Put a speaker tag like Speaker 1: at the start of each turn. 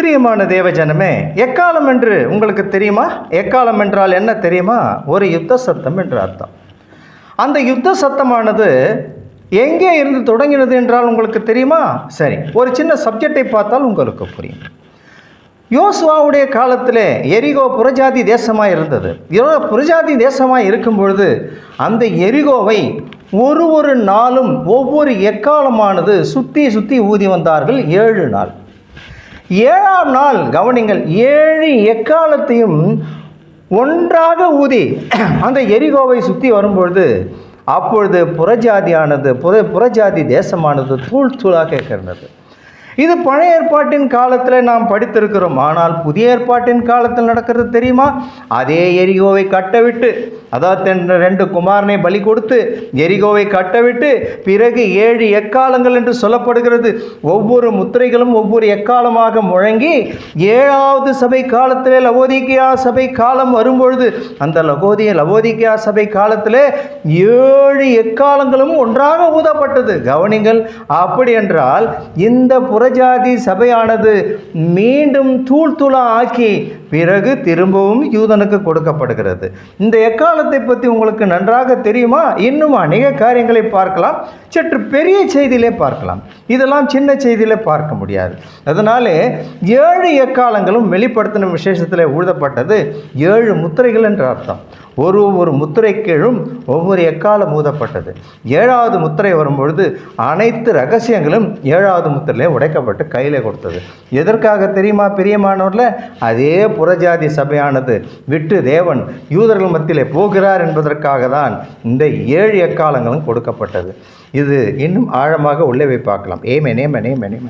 Speaker 1: பிரியமான தேவஜனமே எக்காலம் என்று உங்களுக்கு தெரியுமா? எக்காலம் என்றால் என்ன தெரியுமா? ஒரு யுத்த சத்தம் என்று அர்த்தம். அந்த யுத்த சத்தமானது எங்கே இருந்து தொடங்கினது என்றால் உங்களுக்கு தெரியுமா? சரி ஒரு சின்ன சப்ஜெக்டை பார்த்தால் உங்களுக்கு புரியும். யோசுவாவுடைய காலத்தில் எரிகோ புறஜாதி தேசமாக இருந்தது. புரஜாதி தேசமாக இருக்கும் பொழுது அந்த எரிகோவை ஒரு ஒரு நாளும் ஒவ்வொரு எக்காலமானது சுற்றி சுற்றி ஊதி வந்தார்கள். ஏழு நாள். ஏழாம் நாள் கவனிங்கள் ஏழு எக்காலத்தையும் ஒன்றாக ஊதி அந்த எரிகோவை சுற்றி வரும்பொழுது அப்பொழுது புறஜாதியானது புற புறஜாதி தேசமானது தூள் தூளாக கிடந்தது. இது பழைய ஏற்பாட்டின் காலத்தில் நாம் படித்திருக்கிறோம். ஆனால் புதிய ஏற்பாட்டின் காலத்தில் நடக்கிறது தெரியுமா? அதே எரிகோவை கட்டவிட்டு அதாவது தென் ரெண்டு குமாரனை பலி கொடுத்து எரிகோவை கட்டவிட்டு பிறகு ஏழு எக்காலங்கள் என்று சொல்லப்படுகிறது. ஒவ்வொரு முத்திரைகளும் ஒவ்வொரு எக்காலமாக முழங்கி ஏழாவது சபை காலத்திலே லவோதிக்கியா சபை காலம் வரும்பொழுது அந்த லகோதிய லவோதிக்கியா சபை காலத்திலே ஏழு எக்காலங்களும் ஒன்றாக ஊதப்பட்டது. கவனிங்கள் அப்படி என்றால் இந்த புறஜாதி சபையானது மீண்டும் தூள் தூளா ஆக்கி பிறகு திரும்பவும் யூதனுக்கு கொடுக்கப்படுகிறது. இந்த எக்காலத்தை பற்றி உங்களுக்கு நன்றாக தெரியுமா? இன்னும்? அநேக காரியங்களை பார்க்கலாம். சற்று பெரிய செய்தியிலே பார்க்கலாம். இதெல்லாம் சின்ன செய்தியிலே பார்க்க முடியாது. அதனாலே ஏழு எக்காலங்களும் வெளிப்படுத்தின விசேஷத்தில் உழுதப்பட்டது ஏழு முத்திரைகள் என்ற அர்த்தம். ஒரு ஒரு முத்திரை கீழும் ஒவ்வொரு எக்காலம் ஊதப்பட்டது ஏழாவது முத்திரை வரும்பொழுது அனைத்து ரகசியங்களும் ஏழாவது முத்திரையிலே உடைக்கப்பட்டு கையில் கொடுத்தது. எதற்காக தெரியுமா பிரியமானவரில் அதே புறஜாதி சபையானது விட்டு தேவன் யூதர்கள் மத்தியிலே போகிறார் என்பதற்காக தான் இந்த ஏழு எக்காலங்களும் கொடுக்கப்பட்டது. இது இன்னும் ஆழமாக உள்ளே போய் பார்க்கலாம். ஏமே ஏமேன் ஏமேன் ஏமேன்